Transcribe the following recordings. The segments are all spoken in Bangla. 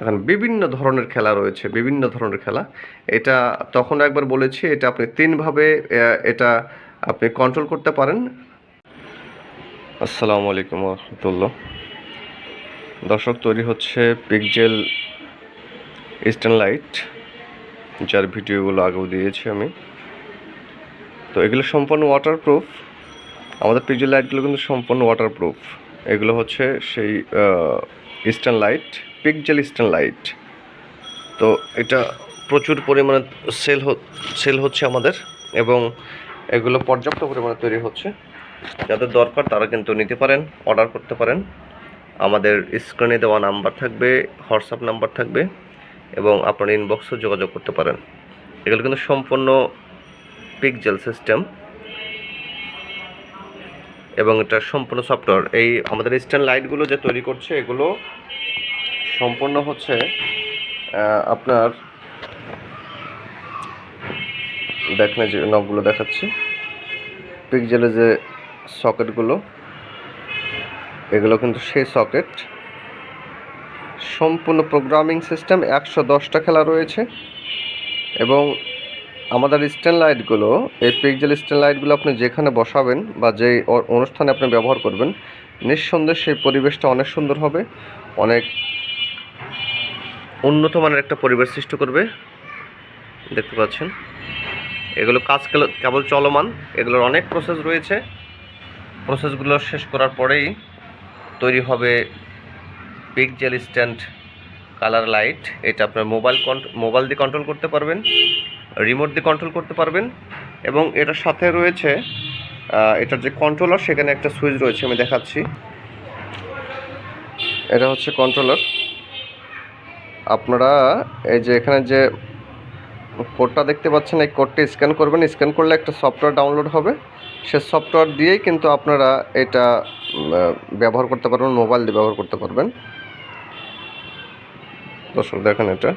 এখন বিভিন্ন ধরনের খেলা রয়েছে, বিভিন্ন ধরনের খেলা। এটা তখন একবার বলেছি, এটা আপনি তিনভাবে এটা আপনি কন্ট্রোল করতে পারেন। আসসালামু আলাইকুম রহমতুল্লাহ দর্শক, তৈরি হচ্ছে পিকজেল ইস্টার্ন লাইট যার ভিডিওগুলো আগেও দিয়েছি আমি। তো এগুলো সম্পূর্ণ ওয়াটারপ্রুফ আমাদের পিকজেল লাইটগুলো কিন্তু সম্পূর্ণ ওয়াটারপ্রুফ এগুলো হচ্ছে সেই eastern light pixel eastern light. তো এটা প্রচুর পরিমাণে সেল সেল হচ্ছে আমাদের এবং এগুলো পর্যাপ্ত পরিমাণে তৈরি হচ্ছে। যাদের দরকার তারা কিন্তু নিতে পারেন, অর্ডার করতে পারেন। আমাদের স্ক্রিনে দেওয়া নাম্বার থাকবে, হোয়াটসঅ্যাপ নাম্বার থাকবে এবং আপনার ইনবক্সও যোগাযোগ করতে পারেন। এগুলো কিন্তু সম্পূর্ণ পিকজেল সিস্টেম এবং এটা সম্পূর্ণ সফটওয়্যার। এই আমাদের স্ট্যান্ড লাইটগুলো যে তৈরি করছে, এগুলো সম্পূর্ণ হচ্ছে আপনার দেখেন যে নবগুলো দেখাচ্ছি। পিকজেলের যে সকেটগুলো এগুলো কিন্তু সেই সকেট সম্পূর্ণ প্রোগ্রামিং সিস্টেম একশো দশটা খেলা রয়েছে এবং আমাদের স্ট্যান্ড লাইটগুলো এই পিকজেল স্ট্যান্ড লাইটগুলো আপনি যেখানে বসাবেন বা যে অনুষ্ঠানে আপনি ব্যবহার করবেন, নিঃসন্দেহে সেই পরিবেশটা অনেক সুন্দর হবে, অনেক উন্নত মানের একটা পরিবেশ সৃষ্টি করবে। দেখতে পাচ্ছেন। এগুলো কাজ কেবল চলমান। এগুলোর অনেক প্রসেস রয়েছে। প্রসেসগুলো শেষ করার পরেই তৈরি হবে big pixel stand colour light এটা আপনার মোবাইল মোবাইল দিয়ে কন্ট্রোল করতে পারবেন রিমোট দিয়ে কন্ট্রোল করতে পারবেন এবং এটার সাথে রয়েছে এটার যে কন্ট্রোলার সেখানে একটা সুইচ রয়েছে, আমি দেখাচ্ছি। এটা হচ্ছে কন্ট্রোলার আপনারা এই যে এখানে যে কোডটা দেখতে পাচ্ছেন, এই কোডটি স্ক্যান করবেন। স্ক্যান করলে একটা সফটওয়্যার ডাউনলোড হবে। সে সফটওয়্যার দিয়েই কিন্তু আপনারা এটা ব্যবহার করতে পারবেন, মোবাইল দিয়ে ব্যবহার করতে পারবেন। দর্শক, দেখেন এটা।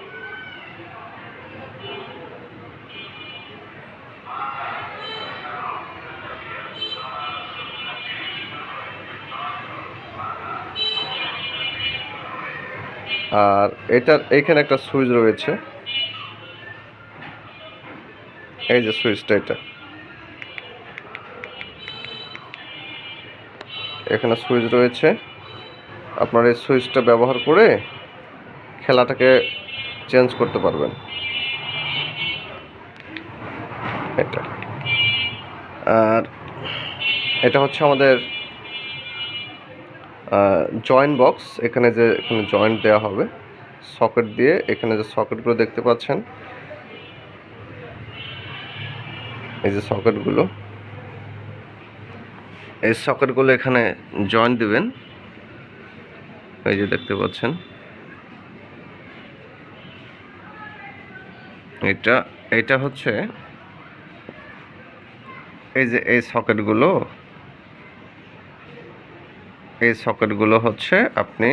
আর এটার, এখানে একটা সুইচ রয়েছে। এই যে সুইচটা এটা। এখানে সুইচ রয়েছে। আপনার এই সুইচটা ব্যবহার করে খেলাটাকে চেঞ্জ করতে পারবেন। এটা। আর এটা হচ্ছে আমাদের জয়েন্ট বক্স এখানে যে, এখানে জয়েন্ট দেওয়া হবে। সকেট দিয়ে এখানে যে সকেটগুলো দেখতে পাচ্ছেন, এই যে সকেটগুলো এই সকেটগুলো এখানে জয়েন্ট দেবেন। এই যে দেখতে পাচ্ছেন, এটা এটা হচ্ছে এই যে, এই সকেটগুলো এই সকেটগুলো হচ্ছে আপনি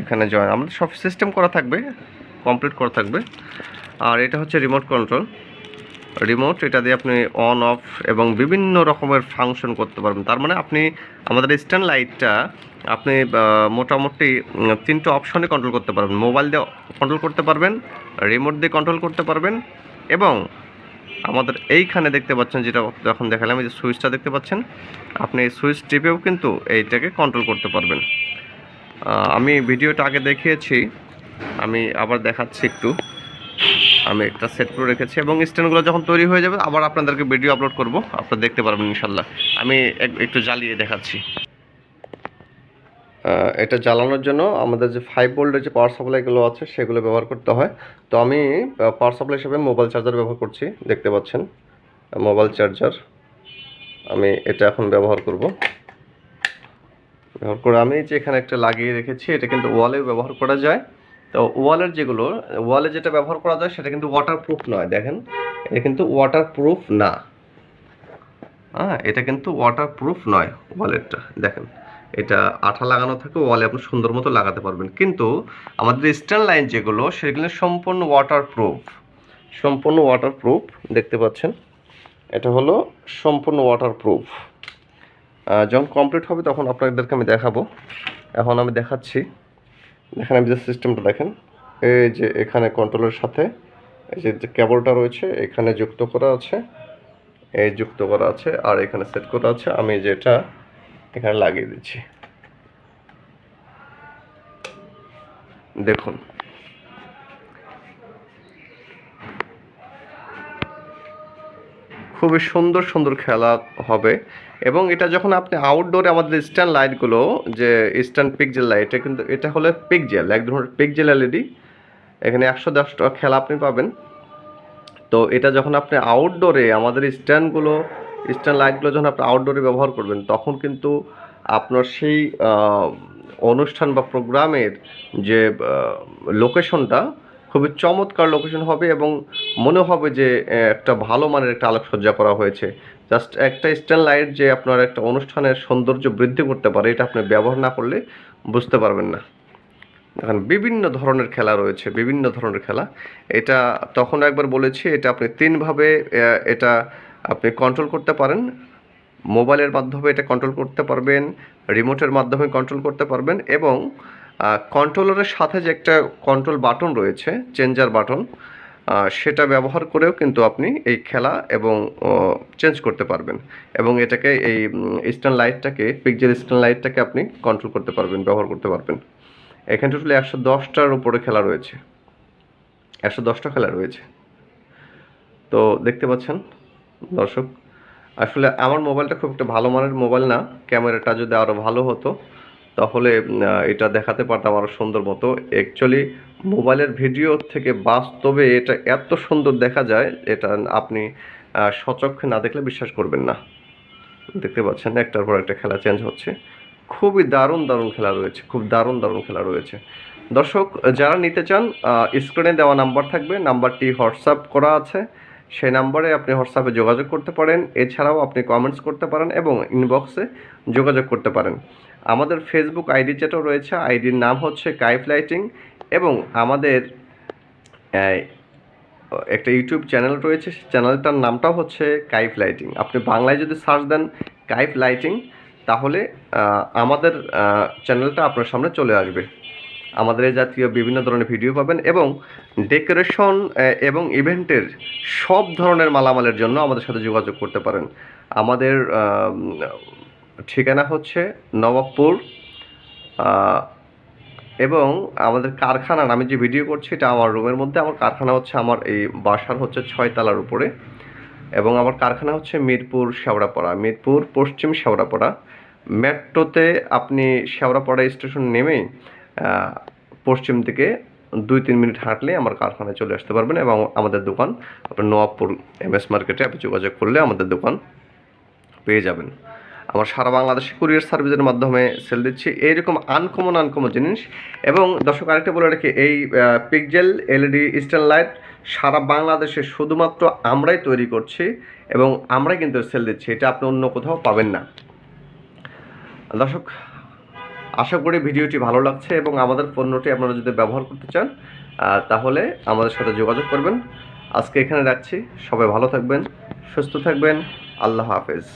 এখানে জয়েন আমাদের সব সিস্টেম করা থাকবে কমপ্লিট করা থাকবে। আর এটা হচ্ছে রিমোট কন্ট্রোল রিমোট এটা দিয়ে আপনি অন অফ এবং বিভিন্ন রকমের ফাংশন করতে পারবেন। তার মানে আপনি আমাদের স্ট্যান্ড লাইটটা আপনি মোটামুটি তিনটে অপশনে কন্ট্রোল করতে পারবেন। মোবাইল দিয়ে কন্ট্রোল করতে পারবেন রিমোট দিয়ে কন্ট্রোল করতে পারবেন এবং আমাদের এইখানে দেখতে পাচ্ছেন যেটা যখন দেখালাম, এই যে সুইচটা দেখতে পাচ্ছেন, আপনি এই সুইচ টিপেও কিন্তু এইটাকে কন্ট্রোল করতে পারবেন। আমি ভিডিওটা আগে দেখিয়েছি, আমি আবার দেখাচ্ছি একটু। আমি একটা সেট করে রেখেছি এবং স্ট্যান্ডগুলো যখন তৈরি হয়ে যাবে, আবার আপনাদেরকে ভিডিও আপলোড করব, আপনারা দেখতে পারবেন ইনশাল্লাহ আমি এক- একটু জ্বালিয়ে দেখাচ্ছি। এটা জ্বালানোর জন্য আমাদের যে ফাইভ ভোল্টের যে পাওয়ার সাপ্লাইগুলো আছে, সেগুলো ব্যবহার করতে হয়। তো আমি পাওয়ার সাপ্লাই হিসেবে মোবাইল চার্জার ব্যবহার করছি, দেখতে পাচ্ছেন। মোবাইল চার্জার আমি এটা এখন ব্যবহার করব। ব্যবহার করে আমি যে এখানে একটা লাগিয়ে রেখেছি, এটা কিন্তু ওয়ালেও ব্যবহার করা যায়। তো ওয়ালের যেগুলো ওয়ালে যেটা ব্যবহার করা যায়, সেটা কিন্তু ওয়াটারপ্রুফ নয়, দেখেন। এটা কিন্তু ওয়াটারপ্রুফ না। হ্যাঁ এটা কিন্তু ওয়াটারপ্রুফ নয় ওয়ালেরটা দেখেন। এটা আঠা লাগানো থাকে, ওয়ালে আপনি সুন্দর মতো লাগাতে পারবেন। কিন্তু আমাদের স্ট্যান্ড লাইন যেগুলো, সেগুলো সম্পূর্ণ ওয়াটারপ্রুফ সম্পূর্ণ ওয়াটারপ্রুফ দেখতে পাচ্ছেন? এটা হলো সম্পূর্ণ ওয়াটারপ্রুফ যখন কমপ্লিট হবে তখন আপনাদেরকে আমি দেখাবো। এখন আমি দেখাচ্ছি। দেখেন, আমি যে সিস্টেমটা দেখেন, এই যে এখানে কন্ট্রোলের সাথে, এই যে যে কেবলটা রয়েছে, এখানে যুক্ত করা আছে, এই যুক্ত করা আছে, আর এখানে সেট করা আছে। আমি যেটা এখানে লাগিয়ে দিচ্ছি। দেখুন। খুবই সুন্দর সুন্দর খেলা হবে এবং এটা যখন আপনি আউটডোরে আমাদের স্ট্যান্ড লাইটগুলো যে স্ট্যান্ড পিকজেল লাইট এটা কিন্তু, এটা হলো পিকজেল এক ধরনের পিকজেল এলইডি এখানে একশো দশটা খেলা আপনি পাবেন। তো এটা যখন আপনি আউটডোরে আমাদের স্ট্যান্ডগুলো স্ট্যান্ড লাইটগুলো যখন আপনি আউটডোরে ব্যবহার করবেন, তখন কিন্তু আপনার সেই অনুষ্ঠান বা প্রোগ্রামের যে লোকেশনটা খুবই চমৎকার লোকেশন হবে এবং মনে হবে যে একটা ভালো মানের একটা আলোকসজ্জা করা হয়েছে। জাস্ট একটা স্ট্যান্ড লাইট যে আপনার একটা অনুষ্ঠানের সৌন্দর্য বৃদ্ধি করতে পারে, এটা আপনি ব্যবহার না করলে বুঝতে পারবেন না। এখন বিভিন্ন ধরনের খেলা রয়েছে, বিভিন্ন ধরনের খেলা। এটা তখন একবার বলেছি, এটা আপনি তিনভাবে এটা আপনি কন্ট্রোল করতে পারেন মোবাইলের মাধ্যমে এটা কন্ট্রোল করতে পারবেন রিমোটের মাধ্যমে কন্ট্রোল করতে পারবেন এবং কন্ট্রোলারের সাথে যে একটা কন্ট্রোল বাটন রয়েছে চেঞ্জার বাটন সেটা ব্যবহার করেও কিন্তু আপনি এই খেলা এবং চেঞ্জ করতে পারবেন এবং এটাকে এই স্ট্যান্ড লাইটটাকে পিকজেল স্ট্যান্ড লাইটটাকে আপনি কন্ট্রোল করতে পারবেন, ব্যবহার করতে পারবেন। এখানে টোটালি একশো দশটার উপরে খেলা রয়েছে। একশো দশটা খেলা রয়েছে। তো দেখতে পাচ্ছেন? দর্শক, আসলে আমার মোবাইলটা খুব একটা ভালো মানের মোবাইল না। ক্যামেরাটা যদি আরও ভালো হতো, তাহলে এটা দেখাতে পারতাম আরও সুন্দর মতো। অ্যাকচুয়ালি মোবাইলের ভিডিও থেকে বাস্তবে এটা এত সুন্দর দেখা যায়, এটা আপনি সচক্ষে না দেখলে বিশ্বাস করবেন না। দেখতে পাচ্ছেন, একটার পর একটা খেলা চেঞ্জ হচ্ছে। খুবই দারুণ দারুণ খেলা রয়েছে, খুব দারুণ দারুণ খেলা রয়েছে। দর্শক, যারা নিতে চান স্ক্রিনে দেওয়া নাম্বার থাকবে নাম্বারটি হোয়াটসঅ্যাপ করা আছে। সেই নাম্বারে আপনি হোয়াটসঅ্যাপে যোগাযোগ করতে পারেন। এছাড়াও আপনি কমেন্টস করতে পারেন এবং ইনবক্সে যোগাযোগ করতে পারেন। আমাদের ফেসবুক আইডি যেটা রয়েছে। আইডির নাম হচ্ছে কাইফ লাইটিং এবং আমাদের একটা ইউটিউব চ্যানেল রয়েছে। সেই চ্যানেলটার নামটাও হচ্ছে কাইফ লাইটিং আপনি বাংলায় যদি সার্চ দেন কাইফ লাইটিং তাহলে আমাদের চ্যানেলটা আপনার সামনে চলে আসবে। আমাদের জাতীয় বিভিন্ন ধরনের ভিডিও পাবেন এবং ডেকোরেশন এবং ইভেন্টের সব ধরনের মালামালের জন্য আমাদের সাথে যোগাযোগ করতে পারেন। আমাদের ঠিকানা হচ্ছে নবাবপুর এবং আমাদের কারখানার আমি যে ভিডিও করছি এটা আমার রুমের মধ্যে। আমার কারখানা হচ্ছে আমার এই বাসার হচ্ছে ছয় তলার উপরে। এবং আমার কারখানা হচ্ছে মিরপুর শেওড়াপাড়া। মিরপুর পশ্চিম শেওড়াপাড়া। মেট্রোতে আপনি শেওড়াপাড়া স্টেশন নেমেই পশ্চিম দিকে দুই, তিন মিনিট হাঁটলে আমার কারখানায় চলে আসতে পারবেন এবং আমাদের দোকান আপনার নবাবপুর এম এস মার্কেটে আপনি যোগাযোগ করলে আমাদের দোকান পেয়ে যাবেন। আমার সারা বাংলাদেশে কুরিয়ার সার্ভিসের মাধ্যমে সেল দিচ্ছি। এইরকম আনকমন আনকমন জিনিস। এবং দর্শক, আরেকটা বলে রাখি, এই পিকজেল এলইডি স্ট্যান্ড লাইট সারা বাংলাদেশে শুধুমাত্র আমরাই তৈরি করছি এবং আমরাই কিন্তু সেল দিচ্ছি। এটা আপনি অন্য কোথাও পাবেন না। দর্শক আশা করি ভিডিওটি ভালো লাগছে এবং আমাদের পণ্যটি আপনারা যদি ব্যবহার করতে চান তাহলে আমাদের সাথে যোগাযোগ করবেন। আজকে এখানে রাখছি। সবাই ভালো থাকবেন, সুস্থ থাকবেন। আল্লাহ হাফেজ।